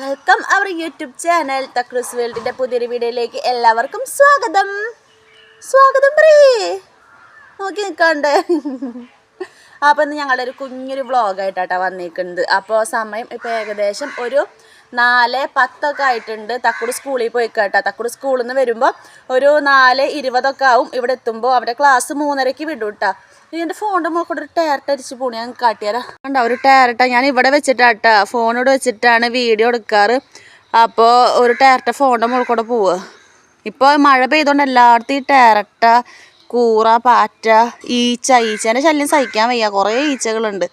Welcome our YouTube channel തക്രൂസ് വേൾഡിന്റെ പുതിയൊരു വീഡിയോയിലേക്ക് എല്ലാവർക്കും സ്വാഗതം. സ്വാഗതം പറയേ. നോക്കി നിൽക്കാണ്ട് അപ്പോൾ ഇന്ന് ഞങ്ങളുടെ ഒരു കുഞ്ഞൊരു വ്ളോഗായിട്ടാട്ടോ വന്നിരിക്കുന്നത് അപ്പോൾ സമയം ഇപ്പോൾ ഏകദേശം ഒരു നാല് പത്തൊക്കെ ആയിട്ടുണ്ട്. തക്കുട് സ്കൂളിൽ പോയി കേട്ടോ തക്കുട് സ്കൂളിൽ നിന്ന് വരുമ്പോൾ ഒരു നാല് ഇരുപതൊക്കെ ആവും ഇവിടെ എത്തുമ്പോൾ അവരുടെ ക്ലാസ് മൂന്നരയ്ക്ക് വിടും കേട്ടോ എന്റെ ഫോണിന്റെ മുകളിൽ ഒരു ടയർട്ട് അടിച്ച് പോണി. ഞാൻ കാട്ടിയാരാ? കണ്ടോ ഒരു ടയർട്ട ഞാൻ ഇവിടെ വെച്ചിട്ടാട്ടാ. ഫോണോട് വെച്ചിട്ടാണ് വീഡിയോ എടുക്കാറ്. അപ്പോൾ ഒരു ടയർട്ട ഫോണിന്റെ മുകളിൽ കൂടെ പോവുക ഇപ്പോൾ മഴ പെയ്തുകൊണ്ട് എല്ലായിടത്തും ഈ ടയറട്ട കൂറ പാറ്റ ഈച്ച ഈച്ചേന്റെ ശല്യം സഹിക്കാൻ വയ്യ. കുറേ ഈച്ചകളുണ്ട്.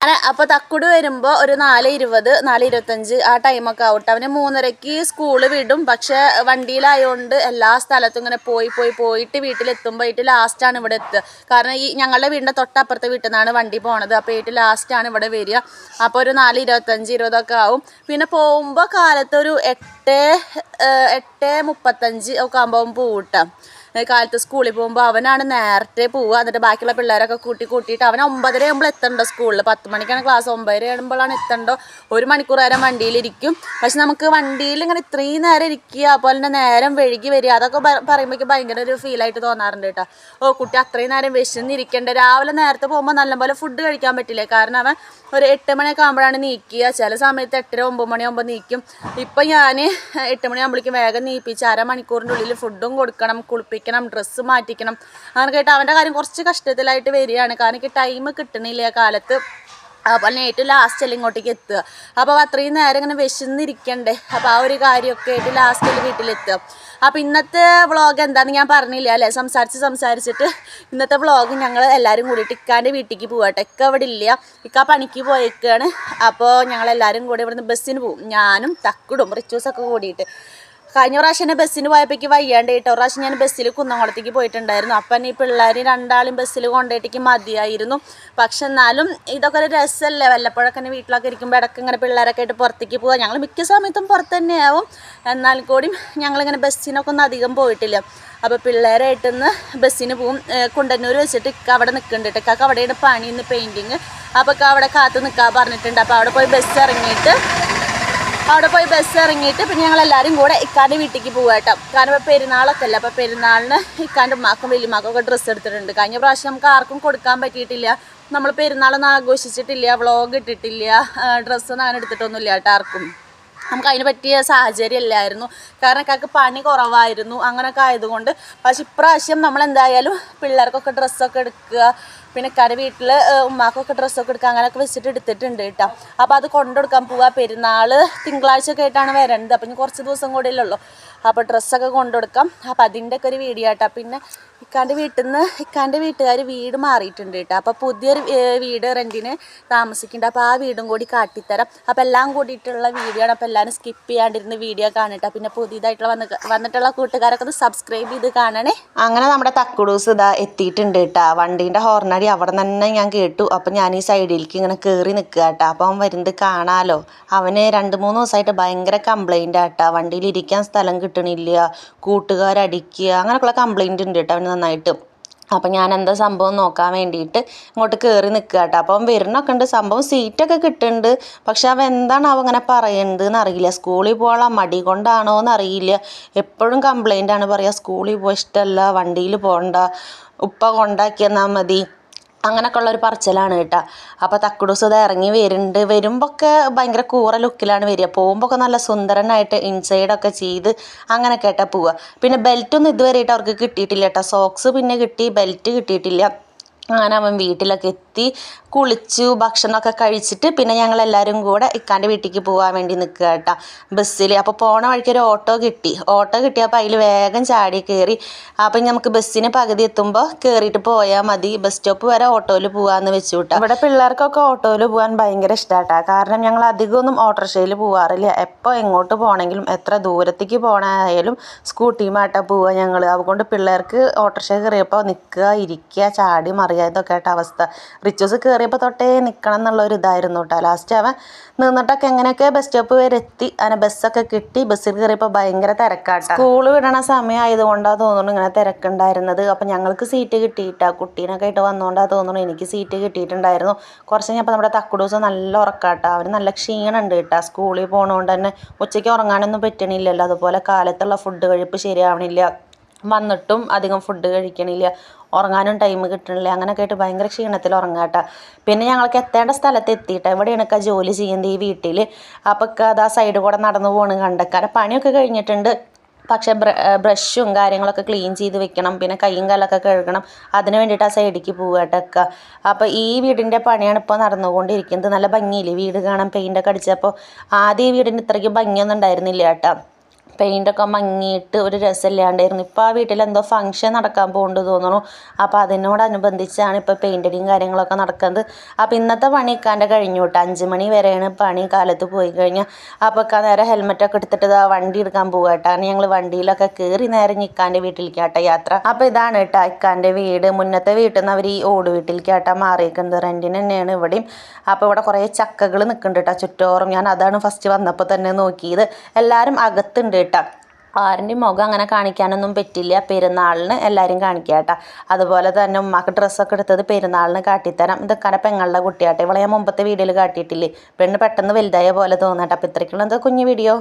അങ്ങനെ അപ്പോൾ തക്കുട് വരുമ്പോൾ ഒരു നാല് ഇരുപത് നാല് ഇരുപത്തഞ്ച് ആ ടൈമൊക്കെ ആവട്ടെ അവന് മൂന്നരയ്ക്ക് സ്കൂൾ വിടും. പക്ഷേ വണ്ടിയിലായതുകൊണ്ട് എല്ലാ സ്ഥലത്തും ഇങ്ങനെ പോയി പോയി പോയിട്ട് വീട്ടിലെത്തുമ്പോയിട്ട് ലാസ്റ്റ് ആണ് ഇവിടെ എത്തുക. കാരണം ഈ ഞങ്ങളുടെ വീടിന്റെ തൊട്ടപ്പുറത്തെ വീട്ടിൽ നിന്നാണ് വണ്ടി പോണത്. അപ്പോൾ ലാസ്റ്റ് ആണ് ഇവിടെ വരിക. അപ്പോൾ ഒരു നാല് ഇരുപത്തഞ്ച് ഇരുപതൊക്കെ ആവും. പിന്നെ പോകുമ്പോൾ കാലത്ത് ഒരു എട്ട് എട്ട് മുപ്പത്തഞ്ച് ഒക്കെ ആകുമ്പോൾ പോകട്ടാം കാലത്ത് സ്കൂളിൽ പോകുമ്പോൾ അവനാണ് നേരത്തെ പോവുക. എന്നിട്ട് ബാക്കിയുള്ള പിള്ളേരൊക്കെ കൂട്ടി കൂട്ടിയിട്ട് അവൻ ഒമ്പതര ആകുമ്പോൾ എത്തണ്ടോ സ്കൂളിൽ പത്ത് മണിക്കാണ് ക്ലാസ്. ഒമ്പതര ആകുമ്പോഴാണ് എത്തണ്ടോ? ഒരു മണിക്കൂർ നേരം വണ്ടിയിലിരിക്കും. പക്ഷെ നമുക്ക് വണ്ടിയിൽ ഇങ്ങനെ ഇത്രയും നേരം ഇരിക്കുക അതുപോലെ തന്നെ നേരം വഴുകി വരിക അതൊക്കെ പറയുമ്പോഴേക്കും ഭയങ്കര ഒരു ഫീലായിട്ട് തോന്നാറുണ്ട് കേട്ടോ. ഓ കുട്ടി അത്രയും നേരം വിശന്നിരിക്കേണ്ട? രാവിലെ നേരത്തെ പോകുമ്പോൾ നല്ലപോലെ ഫുഡ് കഴിക്കാൻ പറ്റില്ല? കാരണം അവൻ ഒരു എട്ട് മണിയൊക്കെ ആകുമ്പോഴാണ് നീക്കുക. ചില സമയത്ത് എട്ടര ഒമ്പത് മണിയാകുമ്പോൾ നീക്കും. ഇപ്പം ഞാൻ എട്ട് മണിയാകുമ്പോഴേക്കും വേഗം നീപ്പിച്ച് അരമണിക്കൂറിന്റെ ഉള്ളിൽ ഫുഡും കൊടുക്കണം കുളിപ്പിക്കണം. ഡ്രസ്സ് മാറ്റിക്കണം. അങ്ങനെ കേട്ടോ അവന്റെ കാര്യം കുറച്ച് കഷ്ടത്തിലായിട്ട് വരികയാണ്. കാരണം എനിക്ക് ടൈം കിട്ടണില്ല കാലത്ത്. അപ്പോൾ ഏറ്റവും ലാസ്റ്റിൽ ഇങ്ങോട്ടേക്ക് എത്തുക. അപ്പോൾ അത്രയും നേരം ഇങ്ങനെ വിശന്നിരിക്കണ്ടേ? അപ്പോൾ ആ ഒരു കാര്യമൊക്കെ ആയിട്ട് ലാസ്റ്റിൽ വീട്ടിലെത്തുക. അപ്പോൾ ഇന്നത്തെ വ്ളോഗ് എന്താണെന്ന് ഞാൻ പറഞ്ഞില്ല? അല്ലേ? സംസാരിച്ച് സംസാരിച്ചിട്ട് ഇന്നത്തെ വ്ളോഗ് ഞങ്ങൾ എല്ലാവരും കൂടിയിട്ട് ഇക്കാന്റെ വീട്ടിലേക്ക് പോകട്ടെ ഇക്ക അവിടെ ഇല്ല. ഇക്ക പണിക്ക് പോയേക്കാണ്. അപ്പോൾ ഞങ്ങളെല്ലാവരും കൂടി ഇവിടുന്ന് ബസ്സിന് പോകും ഞാനും തക്കുടും റിച്ചൂസൊക്കെ കൂടിയിട്ട്. കഴിഞ്ഞ പ്രാവശ്യം എന്നെ ബസ്സിന് പോയപ്പോഴേക്ക് വയ്യാണ്ട് കേട്ടോ. പ്രാവശ്യം ഞാൻ ബസ്സിൽ കുന്നംകുളത്തേക്ക് പോയിട്ടുണ്ടായിരുന്നു. അപ്പം ഈ പിള്ളേർ രണ്ടാളും ബസ്സിൽ കൊണ്ടുപോയിട്ടേക്ക് മതിയായിരുന്നു. പക്ഷെ എന്നാലും ഇതൊക്കെ ഒരു രസമല്ലേ? വല്ലപ്പോഴൊക്കെ തന്നെ വീട്ടിലൊക്കെ ഇരിക്കുമ്പോൾ ഇടയ്ക്ക് ഇങ്ങനെ പിള്ളേരൊക്കെ ആയിട്ട് പുറത്തേക്ക് പോകാം ഞങ്ങൾ മിക്ക സമയത്തും പുറത്ത് തന്നെയാവും എന്നാൽ കൂടി ഞങ്ങളിങ്ങനെ ബസ്സിനൊക്കെ ഒന്നും അധികം പോയിട്ടില്ല. അപ്പോൾ പിള്ളേരായിട്ട് ഇന്ന് ബസ്സിന് പോവും. കുണ്ടന്നൂർ വെച്ചിട്ട് ഇക്ക അവിടെ നിൽക്കുന്നുണ്ട് ഇക്ക അവിടെയാണ് പണി പെയിന്റിങ് അപ്പോൾ അവിടെ കാത്ത് നിൽക്കാൻ പറഞ്ഞിട്ടുണ്ട്. അപ്പോൾ അവിടെ പോയി ബസ് ഇറങ്ങിയിട്ട് അവിടെ പോയി ബസ് ഇറങ്ങിയിട്ട് പിന്നെ ഞങ്ങൾ എല്ലാവരും കൂടെ ഇക്കാന്റെ വീട്ടിലേക്ക് പോകുക കേട്ടോ. കാരണം ഇപ്പോൾ പെരുന്നാളൊക്കെ അല്ല? അപ്പോൾ പെരുന്നാളിന് ഇക്കാന്റെ ഉമ്മാക്കും വലിയമാക്കും ഒക്കെ ഡ്രസ്സ് എടുത്തിട്ടുണ്ട്. കഴിഞ്ഞ പ്രാവശ്യം നമുക്ക് ആർക്കും കൊടുക്കാൻ പറ്റിയിട്ടില്ല. നമ്മൾ പെരുന്നാളൊന്നും ആഘോഷിച്ചിട്ടില്ല വ്ളോഗ് ഇട്ടിട്ടില്ല ഡ്രസ്സൊന്നും അങ്ങനെ എടുത്തിട്ടൊന്നുമില്ല കേട്ടോ ആർക്കും. നമുക്ക് അതിന് പറ്റിയ സാഹചര്യം ഇല്ലായിരുന്നു. കാരണം ഇക്കാക്ക് പണി കുറവായിരുന്നു അങ്ങനെയൊക്കെ ആയതുകൊണ്ട്. പക്ഷെ ഇപ്രാവശ്യം നമ്മൾ എന്തായാലും പിള്ളേർക്കൊക്കെ ഡ്രസ്സൊക്കെ എടുക്കുക പിന്നെ ഇക്കാരെ വീട്ടിൽ ഉമ്മാക്കൊക്കെ ഡ്രസ്സൊക്കെ എടുക്കുക അങ്ങനെയൊക്കെ വെച്ചിട്ട് എടുത്തിട്ടുണ്ട് കേട്ടോ. അപ്പോൾ അത് കൊണ്ടുകൊടുക്കാൻ പോവുക പെരുന്നാൾ തിങ്കളാഴ്ച ഒക്കെ ആയിട്ടാണ് വരേണ്ടത്. അപ്പം ഇനി കുറച്ച് ദിവസം കൂടെ ഉള്ളൂ. അപ്പോൾ ഡ്രസ്സൊക്കെ കൊണ്ടുകൊടുക്കാം അപ്പോൾ അതിന്റെ ഒക്കെ ഒരു വീഡിയോ കേട്ടോ പിന്നെ ഇക്കാന്റെ വീട്ടിൽ നിന്ന് ഇക്കാന്റെ വീട്ടുകാർ വീട് മാറിയിട്ടുണ്ട് കേട്ടോ അപ്പോൾ പുതിയൊരു വീട് റെന്റിന് താമസിക്കുന്നുണ്ട്. അപ്പോൾ ആ വീടും കൂടി കാട്ടിത്തരാം. അപ്പോൾ എല്ലാം കൂടിയിട്ടുള്ള വീഡിയോ ആണ്. അപ്പോൾ എല്ലാവരും സ്കിപ്പ് ചെയ്യാണ്ടിരുന്ന് വീഡിയോ കാണട്ടെ പിന്നെ പുതിയതായിട്ടുള്ള വന്ന് വന്നിട്ടുള്ള കൂട്ടുകാരൊക്കെ ഒന്ന് സബ്സ്ക്രൈബ് ചെയ്ത് കാണണേ. അങ്ങനെ നമ്മുടെ തക്കുടൂസ് ഇതാ എത്തിയിട്ടുണ്ട് കേട്ടോ വണ്ടീന്റെ ഹോർണടി അവിടെ തന്നെ ഞാൻ കേട്ടു. അപ്പോൾ ഞാൻ ഈ സൈഡിലേക്ക് ഇങ്ങനെ കയറി നിൽക്കുക കേട്ടോ അപ്പോൾ അവൻ വരുന്നത് കാണാലോ. അവന് രണ്ട് മൂന്ന് ദിവസമായിട്ട് ഭയങ്കര കംപ്ലൈന്റ് ആട്ടാ വണ്ടിയിൽ ഇരിക്കാൻ സ്ഥലം കിട്ടണില്ല. കൂട്ടുകാരടിക്കുക. അങ്ങനെയൊക്കെയുള്ള കംപ്ലൈന്റ് ഉണ്ട് കേട്ടോ നന്നായിട്ട്. അപ്പം ഞാൻ എന്താ സംഭവം നോക്കാൻ വേണ്ടിയിട്ട് ഇങ്ങോട്ട് കയറി നിൽക്കുക കേട്ടോ അപ്പം വരുന്നൊക്കെ ഉണ്ട്. സംഭവം സീറ്റൊക്കെ കിട്ടുന്നുണ്ട്. പക്ഷെ അവ എന്താണ് അവ അങ്ങനെ പറയുന്നത് എന്നറിയില്ല സ്കൂളിൽ പോകാൻ മടി കൊണ്ടാണോ എന്നറിയില്ല. എപ്പോഴും കംപ്ലൈന്റ് ആണ് പറയുക സ്കൂളിൽ പോയി ഇഷ്ടമല്ല വണ്ടിയിൽ പോകണ്ട ഉപ്പ കൊണ്ടാക്കിയെന്നാൽ മതി. അങ്ങനെയൊക്കെ ഉള്ള ഒരു പറച്ചിലാണ് കേട്ടോ. അപ്പോൾ തക്കുടൂസ് ഇത് ഇറങ്ങി വരുന്നുണ്ട്. വരുമ്പോൾ ഒക്കെ ഭയങ്കര കൂറ ലുക്കിലാണ് വരിക. പോകുമ്പോൾ ഒക്കെ നല്ല സുന്ദരനായിട്ട് ഇൻസൈഡൊക്കെ ചെയ്ത് അങ്ങനെ ആയിട്ടാണ് പോവുക. പിന്നെ ബെൽറ്റൊന്നും ഇതുവരെയായിട്ട് അവർക്ക് കിട്ടിയിട്ടില്ല കേട്ടോ. സോക്സ് പിന്നെ കിട്ടി ബെൽറ്റ് കിട്ടിയിട്ടില്ല. അങ്ങനെ അവൻ വീട്ടിലൊക്കെ എത്തി കുളിച്ചു ഭക്ഷണമൊക്കെ കഴിച്ചിട്ട് പിന്നെ ഞങ്ങൾ എല്ലാവരും കൂടെ ഇക്കാന്റെ വീട്ടിലേക്ക് പോകാൻ വേണ്ടി നിൽക്കുക കേട്ടോ ബസ്സിൽ അപ്പോൾ പോണ വഴിക്ക് ഒരു ഓട്ടോ കിട്ടി. ഓട്ടോ കിട്ടിയപ്പോൾ അതിൽ വേഗം ചാടി കയറി അപ്പം നമുക്ക് ബസ്സിന് പകുതി എത്തുമ്പോൾ കയറിയിട്ട് പോയാൽ മതി. ബസ് സ്റ്റോപ്പ് വരെ ഓട്ടോയിൽ പോകാമെന്ന് വെച്ചു വിട്ടാ ഇവിടെ പിള്ളേർക്കൊക്കെ ഓട്ടോയിൽ പോകാൻ ഭയങ്കര ഇഷ്ടമാട്ടാ കാരണം ഞങ്ങൾ അധികമൊന്നും ഓട്ടോറിക്ഷയിൽ പോകാറില്ല എപ്പോൾ എങ്ങോട്ട് പോകണമെങ്കിലും എത്ര ദൂരത്തേക്ക് പോകണമായാലും സ്കൂട്ടിയുമായിട്ടാണ് പോവുക ഞങ്ങൾ അതുകൊണ്ട് പിള്ളേർക്ക് ഓട്ടോറിക്ഷ കയറിയപ്പോൾ നിൽക്കുക ഇരിക്കുക ചാടി മറിയുക അറിയാം ആയിട്ട് അവസ്ഥ. റിച്ചൂസ് കയറിയപ്പോൾ തൊട്ടേ നിൽക്കണം എന്നുള്ള ഒരു ഇതായിരുന്നു കേട്ടോ ലാസ്റ്റ് അവൻ നിന്നിട്ടൊക്കെ എങ്ങനെയൊക്കെ ബസ് സ്റ്റോപ്പ് വരെ എത്തി. അങ്ങനെ ബസ്സൊക്കെ കിട്ടി. ബസ്സിൽ കയറിയപ്പോൾ ഭയങ്കര തിരക്കാട്ടോ. സ്കൂൾ വിടണ സമയമായതുകൊണ്ടാണ് തോന്നുന്നു ഇങ്ങനെ തിരക്കുണ്ടായിരുന്നത്. അപ്പം ഞങ്ങൾക്ക് സീറ്റ് കിട്ടിയിട്ടാ. കുട്ടീനൊക്കെ ആയിട്ട് വന്നുകൊണ്ടാണ് തോന്നുന്നു എനിക്ക് സീറ്റ് കിട്ടിയിട്ടുണ്ടായിരുന്നു. കുറച്ച് കഴിഞ്ഞപ്പോൾ നമ്മുടെ തക്കുടൂസ് നല്ല ഉറക്കാട്ടോ. അവന് നല്ല ക്ഷീണമുണ്ട് കേട്ടോ സ്കൂളിൽ പോകണതുകൊണ്ട് തന്നെ ഉച്ചയ്ക്ക് ഉറങ്ങാനൊന്നും പറ്റണില്ലല്ലോ. അതുപോലെ കാലത്തുള്ള ഫുഡ് കഴിപ്പ് ശരിയാവണില്ല. വന്നിട്ടും അധികം ഫുഡ് കഴിക്കണില്ല. ഉറങ്ങാനും ടൈം കിട്ടണില്ല. അങ്ങനെയൊക്കെ ആയിട്ട് ഭയങ്കര ക്ഷീണത്തിൽ ഉറങ്ങാട്ട. പിന്നെ ഞങ്ങൾക്ക് എത്തേണ്ട സ്ഥലത്ത് എത്തിയിട്ട്. എവിടെയാണൊക്കെ ജോലി ചെയ്യുന്നത് ഈ വീട്ടിൽ അപ്പോൾ അത് ആ സൈഡ് കൂടെ നടന്നു പോകണം കണ്ടക്കാരെ പണിയൊക്കെ കഴിഞ്ഞിട്ടുണ്ട്. പക്ഷെ ബ്ര ബ്രഷും കാര്യങ്ങളൊക്കെ ക്ലീൻ ചെയ്ത് വെക്കണം. പിന്നെ കൈയും കാലൊക്കെ കഴുകണം. അതിന് വേണ്ടിയിട്ട് ആ സൈഡിലേക്ക് പോവാട്ടൊക്കെ അപ്പോൾ ഈ വീടിന്റെ പണിയാണ് ഇപ്പോൾ നടന്നുകൊണ്ടിരിക്കുന്നത്. നല്ല ഭംഗിയില്ലേ? വീട് കാണാൻ പെയിന്റൊക്കെ അടിച്ചപ്പോൾ ആദ്യം ഈ വീടിന് ഇത്രയ്ക്ക് ഭംഗിയൊന്നും ഉണ്ടായിരുന്നില്ല കേട്ടോ. പെയിന്റൊക്കെ മങ്ങിയിട്ട് ഒരു രസമില്ലാണ്ടായിരുന്നു. ഇപ്പോൾ ആ വീട്ടിൽ എന്തോ ഫംഗ്ഷൻ നടക്കാൻ പോകുന്നുണ്ട് തോന്നുന്നു. അപ്പോൾ അതിനോടനുബന്ധിച്ചാണ് ഇപ്പോൾ പെയിന്റടിയും കാര്യങ്ങളൊക്കെ നടക്കുന്നത്. അപ്പോൾ ഇന്നത്തെ പണി ഇക്കാന്റെ കഴിഞ്ഞു കേട്ടോ. അഞ്ച് മണി വരെയാണ് പണി കാലത്ത് പോയി കഴിഞ്ഞാൽ അപ്പോൾ ഒക്കെ നേരെ ഹെൽമെറ്റൊക്കെ എടുത്തിട്ട് ഇതാ വണ്ടി എടുക്കാൻ പോകുക കേട്ടോ. ഞങ്ങൾ വണ്ടിയിലൊക്കെ കയറി നേരെ ഇക്കാന്റെ വീട്ടിലേക്ക് കേട്ടോ യാത്ര. അപ്പോൾ ഇതാണ് കേട്ടോ ഇക്കാന്റെ വീട്. മുന്നത്തെ വീട്ടിൽ നിന്ന് അവർ ഈ ഓട് വീട്ടിലേക്ക് കേട്ടോ മാറിയിരിക്കുന്നത് റെന്റിന് തന്നെയാണ് ഇവിടെയും. അപ്പോൾ ഇവിടെ കുറേ ചക്കകൾ നിൽക്കുന്നുണ്ട് കേട്ടോ. ചുറ്റോറും. ഞാൻ അതാണ് ഫസ്റ്റ് വന്നപ്പോൾ തന്നെ നോക്കിയത്. എല്ലാവരും അകത്തുണ്ട് കേട്ടോ. ആരുടെയും മുഖം അങ്ങനെ കാണിക്കാനൊന്നും പറ്റില്ല. പെരുന്നാളിന് എല്ലാവരും കാണിക്കുക കേട്ടോ. അതുപോലെ തന്നെ ഉമ്മാക്ക് ഡ്രസ്സൊക്കെ എടുത്തത് പെരുന്നാളിന് കാട്ടിത്തരാം. ഇതൊക്കെ പെങ്ങളുടെ കുട്ടിയാട്ടെ. ഇവളെ ഞാൻ മുമ്പത്തെ വീഡിയോയിൽ കാട്ടിയിട്ടില്ലേ? പെണ്ണ് പെട്ടെന്ന് വലുതായ പോലെ തോന്നാട്ടോ അപ്പോൾ എന്താ കുഞ്ഞു വീഡിയോ